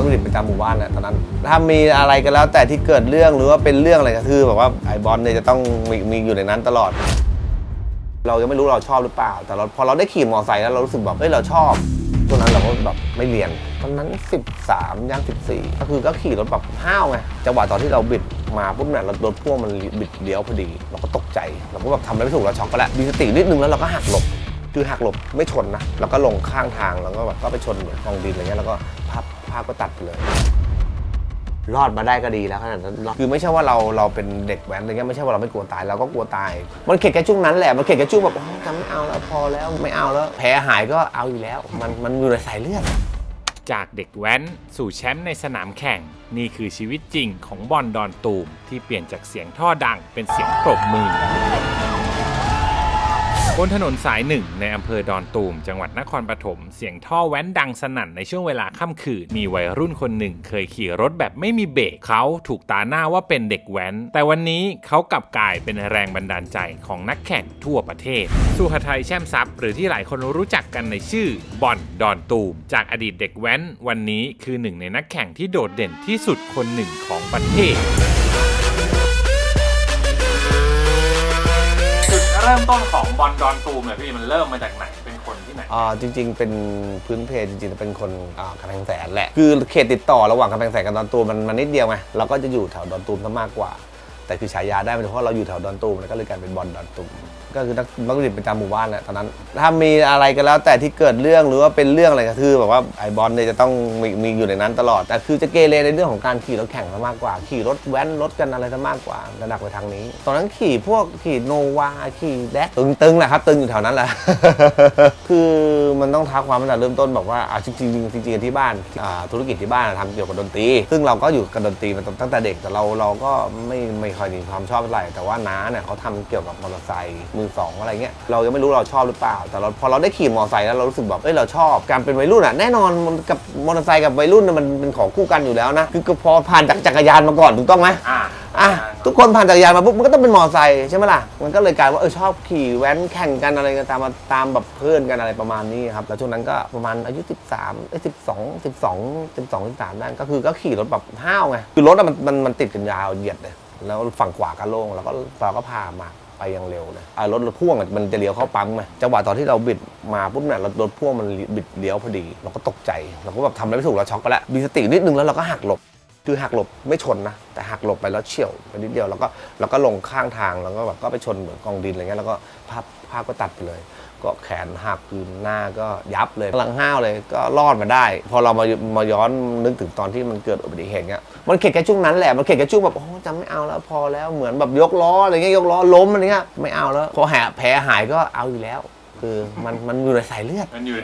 วัตถุดิบประจำหมู่บ้านแหละตอนนั้น ถ้ามีอะไรก็แล้วแต่ที่เกิดเรื่องหรือว่าเป็นเรื่องอะไรก็คือแบบว่าไอ้บอลเนี่ยจะต้องมีมีอยู่ในนั้นตลอด เรายังไม่รู้เราชอบหรือเปล่า แต่เราพอเราได้ขี่มอเตอร์ไซค์แล้วเรารู้สึกแบบเฮ้ยเราชอบช่วงนั้นเราก็แบบไม่เรียนตอนนั้น 13ย่าง14 ก็คือก็ขี่รถแบบห้าวไงจังหวะตอนที่เราบิดมาปุ๊บเนี่ยราโดนพ่วงมันบิดเลี้ยวพอดี เราก็ตกใจเราก็แบบทำอะไรไม่ถูกเราช็อกไปแล้วมีสตินิดนึงแล้วเราก็หักหลบคือหักหลบไม่ชนนะ แล้วก็ลงข้างทางแล้วก็แบบก็ไปชนเหมือนกองดินอะไรเงี้ยแล้วก็ภาพ ภาพก็ตัดไปเลย รอดมาได้ก็ดีแล้วขนาดนั้นรอดคือไม่ใช่ว่าเราเราเป็นเด็กแว้นอะไรเงี้ยไม่ใช่ว่าเราไม่กลัวตายเราก็กลัวตาย มันเข็ดแค่ช่วงนั้นแหละมันเข็ดแค่ช่วงแบบโอ้จำไม่เอาแล้วพอแล้วไม่เอาแล้วแผลหายก็เอาอยู่แล้ว มันมันอยู่ในสายเลือดจากเด็กแว้นสู่แชมป์ในสนามแข่ง นี่คือชีวิตจริงของบอลดอนตูมที่เปลี่ยนจากเสียงท่อดังเป็นเสียงปรบมือ บนถนนสายหนึ่งในอำเภอดอนตูม จังหวัดนครปฐมเสียงท่อแว้นดังสนั่นในช่วงเวลาค่ำคืน มีวัยรุ่นคนหนึ่งเคยขี่รถแบบไม่มีเบรกเขาถูกตาหน้าว่าเป็นเด็กแว้น แต่วันนี้เขากลับกลายเป็นแรงบันดาลใจของนักแข่งทั่วประเทศ สุหทัยแช่มทรัพย์หรือที่หลายคนรู้จักกันในชื่อบอลดอนตูม จากอดีตเด็กแว้น วันนี้คือหนึ่งในนักแข่งที่โดดเด่นที่สุดคนหนึ่งของประเทศ เริ่มต้นของบอลดอนตูมเนี่ยพี่มันเริ่มมาจากไหนเป็นคนที่ไหนอ่าจริง ๆ เป็นพื้นเพจจริงๆเป็นคนอ่ากำแพงแสนแหละคือเขตติดต่อระหว่างกำแพงแสนกับดอนตูมมันมันนิดเดียวไงเราก็จะอยู่แถวดอนตูมซะมากกว่า แต่คือฉายาได้เป็นเพราะเราอยู่แถวดอนตูมแล้วก็เลยกลายเป็นบอลดอนตูมก็คือนักนักดนตรีประจำหมู่บ้านแหละตอนนั้น ถ้ามีอะไรก็แล้วแต่ที่เกิดเรื่องหรือว่าเป็นเรื่องอะไรก็คือแบบว่าไอ้บอลเนี่ยจะต้องมีมีอยู่ในนั้นตลอด แต่คือจะเกเรในเรื่องของการขี่รถแข่งซะมากกว่า ขี่รถแว้นรถกันอะไรซะมากกว่าระดับไปทางนี้ ตอนนั้นขี่พวกขี่โนวาขี่แดกตึงๆแหละครับตึงอยู่แถวนั้นแหละ คือมันต้องท้าความตั้งแต่เริ่มต้นบอกว่าอ่าจริงๆจริงๆที่บ้านอ่าธุรกิจที่บ้านทำเกี่ยวกับดนตรี ซึ่งเราก็อยู่กับดนตรีมาตั้งแต่เด็กแต่เราเราก็ไม่ไม่ค่อยมีความชอบเท่าไหร่แต่ว่าน้าเนี่ยเขาทำเกี่ยวกับมอเตอร์ไซค์มือสองอะไรเงี้ยเรายังไม่รู้เราชอบหรือเปล่า แต่เราพอเราได้ขี่มอเตอร์ไซค์แล้วเรารู้สึกแบบเอ้ยเราชอบการเป็นวัยรุ่นอะแน่นอนมันกับมอเตอร์ไซค์กับวัยรุ่นน่ะมันเป็นของคู่กันอยู่แล้วนะคือก็พอผ่านจากจักรยานมาก่อนถูกต้องไหม อ่า อะทุกคนผ่านจักรยานมาปุ๊บมันก็ต้องเป็นมอเตอร์ไซค์ใช่ไหมล่ะ มันก็เลยกลายว่าเออชอบขี่แว้นแข่งกันอะไรกันตามมาตามแบบเพื่อนกันอะไรประมาณนี้ครับแล้วช่วงนั้นก็ประมาณอายุ 13เอ้ย12 12 12 13ได้ก็คือก็ขี่รถแบบห้าวไงคือรถอะมันมันมันติดกันยาวเหยียดเลยแล้วฝั่งขวาก็โล่งแล้วก็เราก็พามา ไปอยังเร็วนะอ่ารถรถพ่วงมันจะเลี้ยวเข้าปั๊มไหมจังหวะตอนที่เราบิดมาปุ๊บเนี่ยรถรถพ่วงมันบิดเลี้ยวพอดี เราก็ตกใจ เราก็แบบทำอะไรไม่ถูกเราช็อกไปแล้วมีสตินิดนึงแล้วเราก็หักหลบ คือหักหลบไม่ชนนะ แต่หักหลบไปแล้วเฉียวไปนิดเดียวแล้วก็แล้วก็ลงข้างทางแล้วก็แบบก็ไปชนเหมือนกองดินอะไรเงี้ยแล้วก็ภาพภาพก็ตัดไปเลย ก็แขนหักคือหน้าก็ยับเลยกำลังห้าวเลยก็รอดมาได้ พอเรามามาย้อนนึกถึงตอนที่มันเกิดอุบัติเหตุเงี้ยมันเข็ดแค่ช่วงนั้นแหละมันเข็ดแค่ช่วงแบบโอ้จำไม่เอาแล้วพอแล้วเหมือนแบบยกล้ออะไรเงี้ยยกล้อล้มอะไรเงี้ยไม่เอาแล้วพอแผลแผลหายก็เอาอยู่แล้ว คือมันมันอยู่ในสายเลือด มันอยู่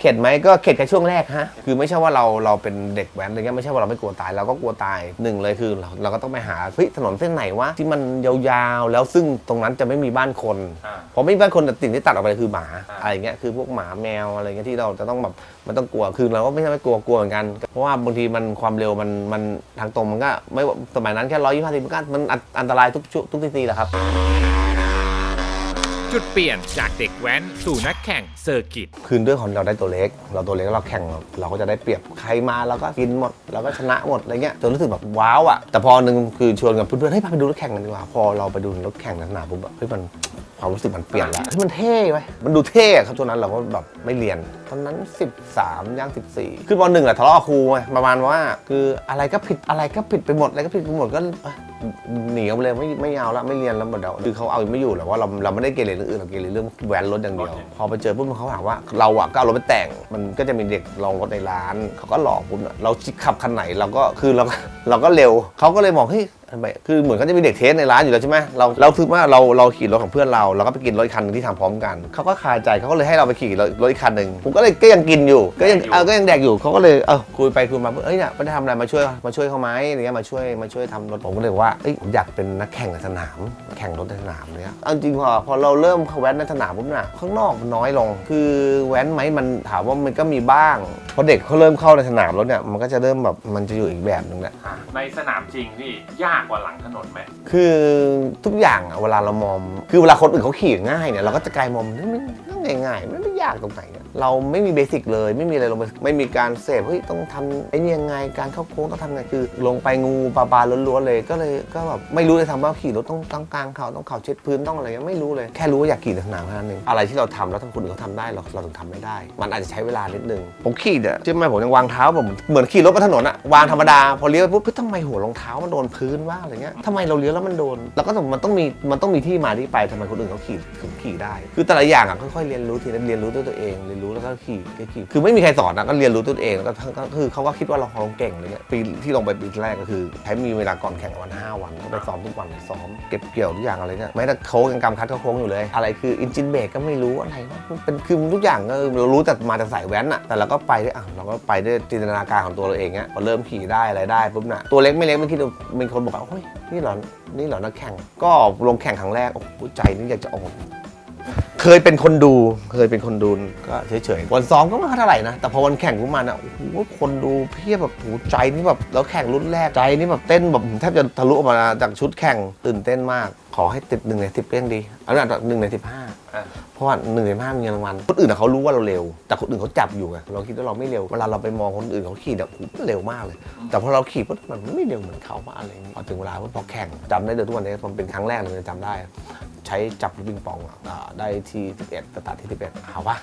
เข็ดไหมก็เข็ดแค่ช่วงแรกฮะคือไม่ใช่ว่าเราเราเป็นเด็กแว้นอะไรเงี้ยไม่ใช่ว่าเราไม่กลัวตายเราก็กลัวตายหนึ่งเลยคือเราเราก็ต้องไปหาเฮ้ยถนนเส้นไหนวะที่มันยาวๆ แล้วซึ่งตรงนั้นจะไม่มีบ้านคนอ่า พอไม่มีบ้านคนแต่สิ่งที่ตัดออกไปคือหมาอ่า อะไรเงี้ยคือพวกหมาแมวอะไรเงี้ยที่เราจะต้องแบบมันต้องกลัวคือเราก็ไม่ใช่ไม่กลัวกลัวเหมือนกัน เพราะว่าบางทีมันความเร็วมันมันทางตรงมันก็ไม่ว่าสมัยนั้นแค่ร้อยยี่สิบมันก็มันอันอันตรายทุกชุทุกทีซีแหละครับ จุดเปลี่ยนจากเด็กแว้นสู่นักแข่งเซอร์กิต คือด้วยของเราได้ตัวเล็ก เราตัวเล็กแล้วเราแข่งเราก็จะได้เปรียบใครมาเราก็กินหมดเราก็ชนะหมดอะไรเงี้ยจนรู้สึกแบบว้าวอะแต่พอหนึ่งคือชวนกับเพื่อนๆเฮ้ยพาไปดูรถแข่งกันดีกว่าพอเราไปดูรถแข่งในสนามปุ๊บแบบเฮ้ยมัน ความรู้สึกมันเปลี่ยนแล้วเฮ้ยมันเท่ไว้ยมันดูเท่อะครับช่วงนั้นเราก็แบบไม่เรียน ตอนนั้น 13ย่าง14 ขึ้นปหนึ่งแหละทะเลาะกับครูไงประมาณว่า คืออะไรก็ผิดอะไรก็ผิดไปหมดอะไรก็ผิดไปหมดก็เอ้ยหนีออกไปเลยไม่ไม่เอาละไม่เรียนแล้วหมดเดี๋ยวคือเขาเอาไม่อยู่แหละว่าเราเราไม่ได้เกเรเรื่องอื่นเราเกเรเรื่องแว้นรถอย่างเดียว พอไปเจอปุ๊บเขาถามว่าเราอะก็เอารถไปแต่งมันก็จะมีเด็กลองรถในร้าน เขาก็หลอกปุ๊บเนี่ยเราขับคันไหนเราก็คือเราก็เราก็เร็วเขาก็เลยมองเฮ้ย ทำไมคือเหมือนเขาจะมีเด็กเทสในร้านอยู่แล้วใช่ไหมเราเราคิดว่าเราเราขี่รถของเพื่อนเราเราก็ไปกินรถอีกคันหนึงที่ทำพร้อมกันเขาก็คาใจเขาก็เลยให้เราไปขี่รถรถอีกคันหนึ่งผมก็เลยก็ยังกินอยู่ ก็ยังแดกอยู่เออก็ยังแดกอยู่เขาก็เลยเออคุยไปคุยมาเอ้ยเนี่ยไม่ได้ทำอะไรมาช่วยมาช่วยเขาไหมอะไรเงี้ยมาช่วยมาช่วยทำรถผมก็เลยบอกว่าเอ้ยผมอยากเป็นนักแข่งในสนาม แข่งรถในสนามเนี้ยเอาจริงพอพอเราเริ่มแว้นในสนามปุ๊บน่ะข้างนอกมันน้อยลง คือแว้นไหมมันถามว่ามันก็มีบ้างพอเด็กเขาเริ่มเข้าในสนามรถเนี่ยมันก็จะเริ่มแบบมันจะอยู่อีกแบบหนึ่งแหละในสนามจริงพี่ยากกว่าหลังถนนไหมคือทุกอย่างอะเวลาเรามอง คือเวลาคนอื่นเขาขี่ง่ายเนี่ยเราก็จะกลายมองมันมันง่ายๆมันไม่ยากตรงไหนเนี่ย เราไม่มีเบสิกเลย ไม่มีอะไรลงไปไม่มีการเสพเฮ้ยต้องทำไอ้นี่ยังไงการเข้าโค้งต้องทำไงคือ ลงไปงูปลาปลาล้วนๆเลยก็เลยก็แบบไม่รู้เลยทำว่าขี่รถต้องต้องกลางเขาต้องเข่าเช็ดพื้นต้องอะไรเงี้ยไม่รู้เลยแค่รู้ว่าอยากขี่สนามแค่นั้นเองอะไรที่เราทำแล้วถ้าคนอื่นเขาทำได้เราเราถึงทำไม่ได้ มันอาจจะใช้เวลานิดนึงผมขี่เนี่ยใช่ไหมผมยังวางเท้าผมเหมือนขี่รถบนถนนอะวางธรรมดาพอเลี้ยวปุ๊บเฮ้ยทำไมหัวรองเท้ามันโดนพื้นว่าอะไรเงี้ยทำไมเราเลี้ยวแล้วมันโดน แล้วก็มันต้องมีมันต้องมีที่มาที่ไปทำไมคนอื่นเขาขี่ถึงขี่ได้ คือแต่ละอย่างอะค่อยๆเรียนรู้ทีละเรียนรู้ด้วยตัวเองเรียนรู้แล้วก็ขี่ขี่คือไม่มีใครสอนนะก็เรียนรู้ตัวเองแล้วก็คือเขาก็คิดว่าเราคงเก่งอะไรเงี้ยปีที่ลงไปปีแรกก็คือใช้มีเวลาก่อนแข่งวันห้าวันก็ไปซ้อมทุกวันซ้อมเก็บเกี่ยวทุกอย่างอะไรเนี่ยแม้แต่โค้งยังกำคัดก็โค้งอยู่เลย อะไรคืออินจินเบรกก็ไม่รู้อะไรวะเป็นคือทุกอย่างก็เรารู้แต่มาจากสายแว้นอะแต่เราก็ไปด้วยอะเราก็ไปด้วยจินตนาการของตัวเราเองเงี้ยพอเริ่มขี่ได้อะไรได้ปุ๊บน่ะตัวเล็กไม่เล็กไม่คิดว่ามีคนบอกว่าโอ้ยนี่เหรอนี่เหรอนักแข่งก็ลงแข่งครั้งแรกโอ้ใจนี่อยากจะออก เคยเป็นคนดู เคยเป็นคนดูก็เฉยๆวันซ้อมก็ไม่ค่อยเท่าไหร่นะ แต่พอวันแข่งขึ้นมาเนี่ยโอ้โหคนดูเพียบแบบหูใจนี่แบบแล้วแข่งรุ่นแรกใจนี่แบบเต้นแบบแทบจะทะลุออกมาจากชุดแข่งตื่นเต้นมาก ขอให้ติดหนึ่งในสิบเร่งดีเอาหน่ะหนึ่งในสิบห้าอะเพราะว่าหนึ่งในห้ามีเงินรางวัลคนอื่นอะเขารู้ว่าเราเร็ว แต่คนอื่นเขาจับอยู่ไงเราคิดว่าเราไม่เร็วเวลาเราไปมองคนอื่นเขาขี่เนี่ยโอ้โหเร็วมากเลย แต่พอเราขี่ปุ๊บมันไม่เร็วเหมือนเขามาอะไรอย่างเงี้ยพอถึงเวลาปุ๊บพอแข่งจำได้เลยทุกวันนี้มันเป็นครั้งแรกเลยจำได้ ใช้จับลูกปิงปองอะอ่าได้ที่11สตาร์ทที่11เอาปะ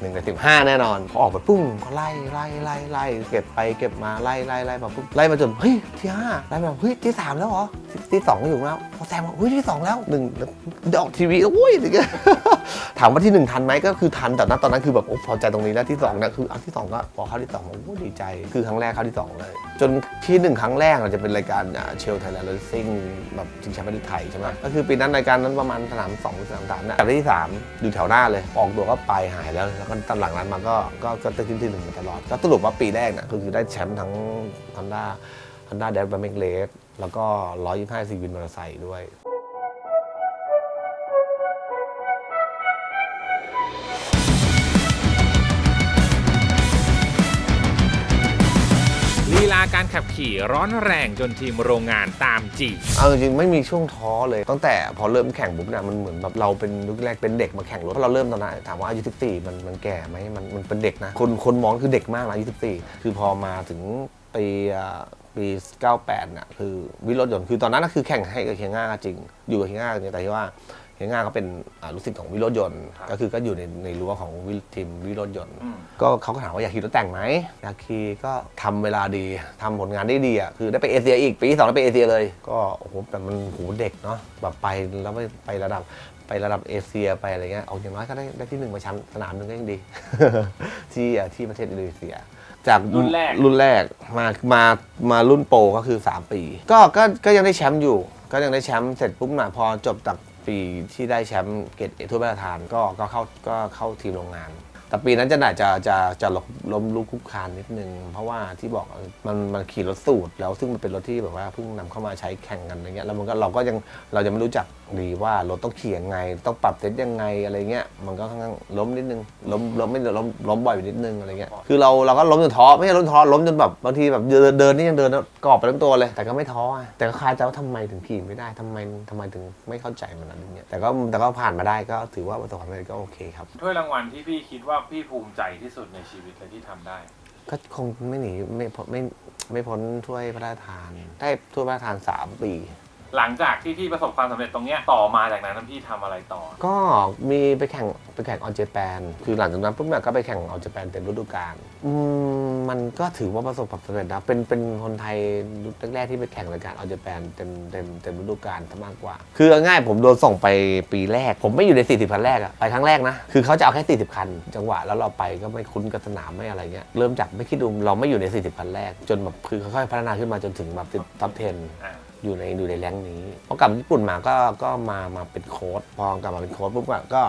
หนึ่งในสิบห้าแน่นอนพอออกไปปุ้งก็ไล่ไล่ไล่ไล่เก็บไปเก็บมาไล่ไล่ไล่มาปุ๊บไล่มาจนเฮ้ยที่ห้าไล่มาเฮ้ยที่สามแล้วเหรอที่ที่สองก็อยู่แล้วพอแซมบอกเฮ้ยที่สองแล้วหนึ่งเดี๋ยวออกทีวีโอ้ยอย่างเงี้ยถามว่าที่หนึ่งทันไหมก็คือทันแต่ณตอนนั้นคือแบบโอ้พอใจตรงนี้แล้วที่สองเนี่ยคือเอาที่สองก็พอเข้าที่สองโอ้ดีใจคือครั้งแรกเข้าที่สองเลยจนที่หนึ่งครั้งแรกเราจะเป็นรายการเชลไทยแลนด์เรซิ่งแบบชิงแชมป์ประเทศไทยใช่ไหมก็คือปีนั้นรายการนั้นประมาณสนามสองหรือสนามสามนะแต่ที่สามอยู่แถวหน้าเลยออกตัวก็ไปหายแล้วแล้วก็ตอนหลังนั้นมาก็ก็ก็ได้ที่ที่หนึ่งมาตลอด ก็สรุปว่าปีแรกเนี่ยก็คือได้แชมป์ทั้งฮอนด้าฮอนด้าแดนบาร์เมกเลสแล้วก็125ซีวินมอเตอร์ไซค์ด้วย การขับขี่ร้อนแรงจนทีมโรงงานตามจีบเอาจริงๆไม่มีช่วงท้อเลย ตั้งแต่พอเริ่มแข่งปุ๊บเนี่ยมันเหมือนแบบเราเป็นยุคแรกเป็นเด็กมาแข่งรถเพราะเราเริ่มตอนนั้นถามว่าอายุ14มันมันแก่ไหมมันมันเป็นเด็กนะคนคนมองคือเด็กมากนะอายุ14คือพอมาถึงปีปี 98เนี่ยคือวิรถยนต์ คือตอนนั้นนะคือแข่งให้กับเคียง่าจริง อยู่กับเคียง่าเนี่ยแต่ที่ว่า เคียงง่าก็เป็นอ่าลูกศิษย์ของวิรถยนต์ก็คือก็อยู่ในในรั้วของวิทีมวิรถยนต์ ก็เขาก็ถามว่าอยากขี่รถแต่งไหมอยากขี่ก็ทำเวลาดีทำผลงานได้ดีอะคือได้ไปเอเชียอีกปีที่สองได้ไปเอเชียเลย ก็โอ้โหแต่มันโหเด็กเนาะแบบไปแล้วไม่ไประดับไประดับเอเชียไปอะไรเงี้ยเอาอย่างน้อยก็ได้ได้ที่หนึ่งมาชั้นสนามหนึ่งก็ยังดี ที่อะที่ประเทศอินโดนีเซียจากรุ่นแรกรุ่นแรกมามามารุ่นโปรก็คือ 3 ปี ก็ก็ก็ยังได้แชมป์อยู่ ก็ยังได้แชมป์เสร็จปุ๊บน่ะพอจบจาก ปีที่ได้แชมป์เกรดเอทั่วประเทานก็ก็เข้าก็เข้าทีมโรงงาน แต่ปีนั้นจะน่าจะจะจะล้มล้มลุกคลุกคลานนิดนึง เพราะว่าที่บอกมันมันขี่รถสูตรแล้วซึ่งมันเป็นรถที่แบบว่าเพิ่งนำเข้ามาใช้แข่งกันอะไรเงี้ยแล้วมันก็เราก็ยังเรายังไม่รู้จัก ดีว่า รถต้องขี่ยังไง ต้องปรับเซตยังไงอะไรเงี้ยมันก็ค่อนข้างล้มนิดนึงล้มล้มไม่ล้มล้มบ่อยไปนิดนึงอะไรเงี้ยคือเราเราก็ล้มจนท้อไม่ใช่ล้มท้อล้มจนแบบบางทีแบบเดินเดินนี่ยังเดินแล้วกรอบไปทั้งตัวเลย แต่ก็ไม่ท้ออะแต่ก็คาใจว่าทำไมถึงขี่ไม่ได้ทำไมทำไมถึงไม่เข้าใจมันอะไรเงี้ยแต่ก็แต่ก็ผ่านมาได้ก็ถือว่าประสบความสำเร็จก็โอเคครับถ้วยรางวัลที่พี่คิดว่าพี่ภูมิใจที่สุดในชีวิตเลยที่ทำได้ ก็คงไม่หนีไม่พ้นไม่ไม่พ้นถ้วยพระราชทานได้ถ้วยพระราชทาน3ปี หลังจากที่พี่ประสบความสำเร็จตรงเนี้ยต่อมาจากนั้นพี่ทำอะไรต่อ ก็มีไปแข่งไปแข่งออเจแปนคือหลังจากนั้นปุ๊บเนี่ยก็ไปแข่งออเจแปนเต็มฤดูกาลอืมมันก็ถือว่าประสบความสำเร็จนะเป็นเป็นคนไทยรุ่นแรกๆที่ไปแข่งรายการออเจแปนเต็มเต็มเต็มฤดูกาลซะมากกว่า คือเอาง่ายผมโดนส่งไปปีแรก ผมไม่อยู่ใน 40คันแรกอะไปครั้งแรกนะ คือเขาจะเอาแค่ 40 คัน จังหวะแล้วเราไปก็ไม่คุ้นกับสนามไม่อะไรเงี้ยเริ่มจากไม่คิดดูเราไม่อยู่ใน 40คันแรก จนแบบคือค่อยๆพัฒนาขึ้นมาจนถึงแบบติดท็อป10 อ่า อยู่ในอยู่ในแรงนี้พอกลับญี่ปุ่นมาก็ก็มามาเป็นโค้ดพอกลับมาเป็นโค้ดปุ๊บอะก็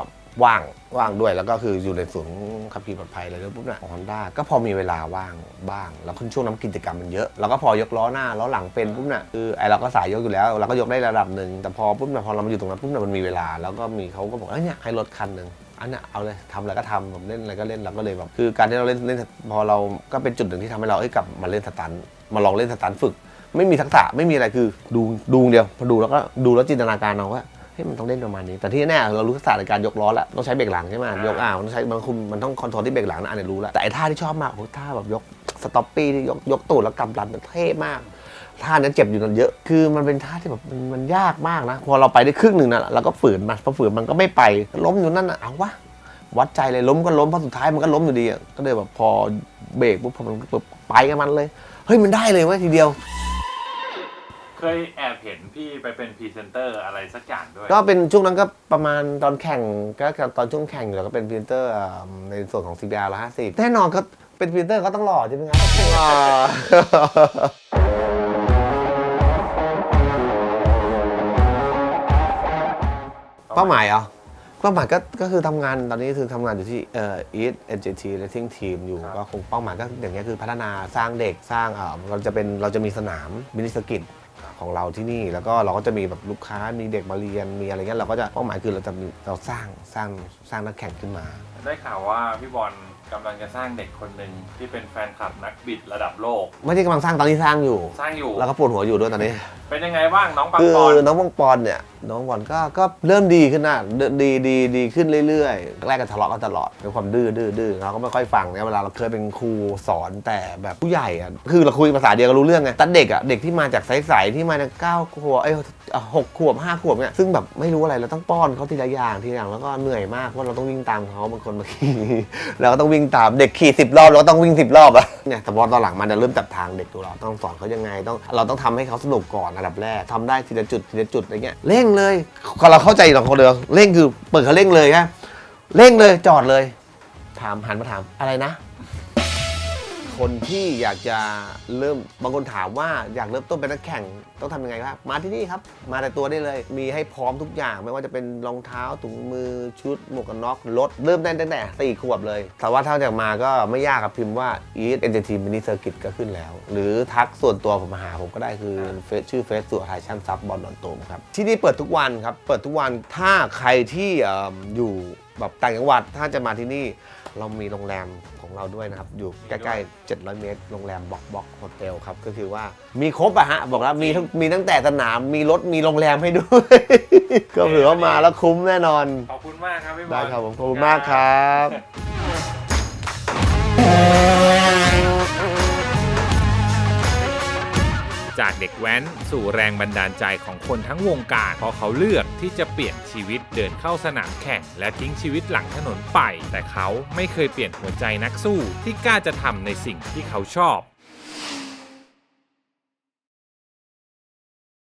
ว่างว่างด้วยแล้วก็คืออยู่ในศูนย์ขับขี่ปลอดภัยเลยแล้วปุ๊บเนี่ยฮอนด้าก็พอมีเวลาว่างบ้าง แล้วช่วงนั้นกิจกรรมมันเยอะ เราก็พอยกล้อหน้าล้อหลังเป็นปุ๊บเนี่ยคือไอเราก็สายยกอยู่แล้ว เราก็ยกได้ระดับหนึ่งแต่พอปุ๊บเนี่ยพอเรามาอยู่ตรงนั้นปุ๊บเนี่ยมันมีเวลา แล้วก็มีเขาก็บอกเอ้ยเนี่ยให้รถคันหนึ่งอันเนี้ยเอาเลยทำอะไรก็ทำผมเล่นอะไรก็เล่นเราก็เลยแบบคือการที่เราเล่นเล่นพอเราก็เป็นจุดหนึ่งที่ทำให้เราเอ้ยกลับมาเล่นสตันมาลองเล่นสตันฝึก ไม่มีทักษะไม่มีอะไรคือดูดูเดียวพอดูแล้วก็ดูแล้วจินตนาการเอาว่าเฮ้ยมันต้องเล่นประมาณนี้ แต่ที่แน่เรารู้ศาสตร์ในการยกล้อแล้วต้องใช้เบรกหลังใช่ไหมยกอ่าวต้องใช้มันคุมมันต้องคอนโทรลที่เบรกหลังนะอันนี้รู้แล้วแต่ไอ้ท่าที่ชอบมากโอ้ท่าแบบยกสต็อปปี้ที่ยกยกตูดแล้วกำลันมันเท่มากท่านั้นเจ็บอยู่นั่นเยอะ คือมันเป็นท่าที่แบบมันมันยากมากนะ พอเราไปได้ครึ่งหนึ่งนะเราก็ฝืนมันพอฝืนมันก็ไม่ไปล้มอยู่นั่นนะเอาวะวัดใจเลยล้มก็ล้มเพราะสุดท้ายมันก็ล้มอยู่ดีอะก็เลยแบบพอเบรกปุ๊บพอมันไปกับมันเลย เฮ้ยมันได้เลยเว้ยทีเดียว เคยแอบเห็นพี่ไปเป็นพรีเซนเตอร์อะไรสักอย่างด้วย ก็เป็นช่วงนั้นก็ประมาณตอนแข่งก็ตอนช่วงแข่งอยู่แล้วก็เป็นพรีเซนเตอร์อ่าในส่วนของ CBR ละห้าสิบแน่นอนก็เป็นพรีเซนเตอร์ก็ต้องหล่อใช่ไหมครับอ่า เป้าหมายเหรอเป้าหมายก็ก็คือทำงานตอนนี้คือทำงานอยู่ที่เอ่อ East NJT Racing Team อยู่ครับ ก็คงเป้าหมายก็อย่างเงี้ยคือพัฒนาสร้างเด็กสร้างอ่าเราจะเป็นเราจะมีสนามมินิสกิต ของเราที่นี่ แล้วก็เราก็จะมีแบบลูกค้ามีเด็กมาเรียนมีอะไรเงี้ยเราก็จะเป้าหมายคือเราจะมีเราสร้างสร้างสร้างนักแข่งขึ้นมา ได้ข่าวว่าพี่บอล กำลังจะสร้างเด็กคนหนึ่งที่เป็นแฟนคลับนักบิดระดับโลก ไม่ใช่กำลังสร้างตอนนี้สร้างอยู่ สร้างอยู่ แล้วก็ปวดหัวอยู่ด้วยตอนนี้ เป็นยังไงบ้างน้องปังคือปอน น้องวงปอนเนี่ย น้องบอลก็ก็เริ่มดีขึ้นนะเดินดีดีดีขึ้นเรื่อยๆ แรกกันทะเลาะกันตลอดด้วยความดื้อดื้อดื้อเราก็ไม่ค่อยฟังเนี่ยเวลาเราเคยเป็นครูสอนแต่แบบผู้ใหญ่อะคือเราคุยภาษาเดียวกันรู้เรื่องไงแต่เด็กอะเด็กที่มาจากใสๆที่มาจากเก้าขวบเอ้ยอะหกขวบห้าขวบเนี่ยซึ่งแบบไม่รู้อะไรเราต้องป้อนเขาทีละอย่างทีละอย่างแล้วก็เหนื่อยมากเพราะเราต้องวิ่งตามเขาบางคนมาขี่เราก็ต้องวิ่งตามเด็กขี่สิบรอบเราก็ต้องวิ่งสิบรอบอะเนี่ยแต่พอตอนหลังมันจะเริ่มจับทางเด็กตัวเราต้องสอนเขายังไงต้องเราต้องทำให้เขาสนุกก่อนอันดับแรกทำได้ทีละจุดทีละจุดอะไรเงี้ยเร่งเลยพอเราเข้าใจสองคนเดียวเร่งคือเปิดเขาเร่งเลยฮะเร่งเลยจอดเลย ถามหันมาถามอะไรนะ คนที่อยากจะเริ่มบางคนถามว่าอยากเริ่มต้นเป็นนักแข่งต้องทำยังไงครับ มาที่นี่ครับ มาแต่ตัวได้เลย มีให้พร้อมทุกอย่าง ไม่ว่าจะเป็นรองเท้าถุงมือชุดหมวกกันน็อกรถเริ่มได้ตั้งแต่สี่ขวบเลย แต่ว่าถ้าอยากมาก็ไม่ยากครับพิมพ์ว่า Eat Entertainment Mini Circuit ก็ขึ้นแล้ว หรือทักส่วนตัวผมมาหาผมก็ได้คือเฟซชื่อเฟซสุไทยช่างซับบอลดอนโตมครับที่นี่เปิดทุกวันครับเปิดทุกวันถ้าใครที่เอิ่มอยู่ แบบต่างจังหวัดถ้าจะมาที่นี่เรามีโรงแรมของเราด้วยนะครับ อยู่ใกล้ๆ 700 เมตร โรงแรมบ็อกบ็อกโฮเทลครับ ก็คือว่ามีครบอะฮะ บอกแล้วมีทั้งมีตั้งแต่สนาม มีรถ มีโรงแรมให้ด้วย ก็ถือว่ามาแล้วคุ้มแน่นอน ขอบคุณมากครับพี่บอลได้ครับผมขอบคุณมากครับ จากเด็กแว้น สู่แรงบันดาลใจของคนทั้งวงการ เพราะเขาเลือกที่จะเปลี่ยนชีวิตเดินเข้าสนามแข่ง และทิ้งชีวิตหลังถนนไป แต่เขาไม่เคยเปลี่ยนหัวใจนักสู้ที่กล้าจะทำในสิ่งที่เขาชอบ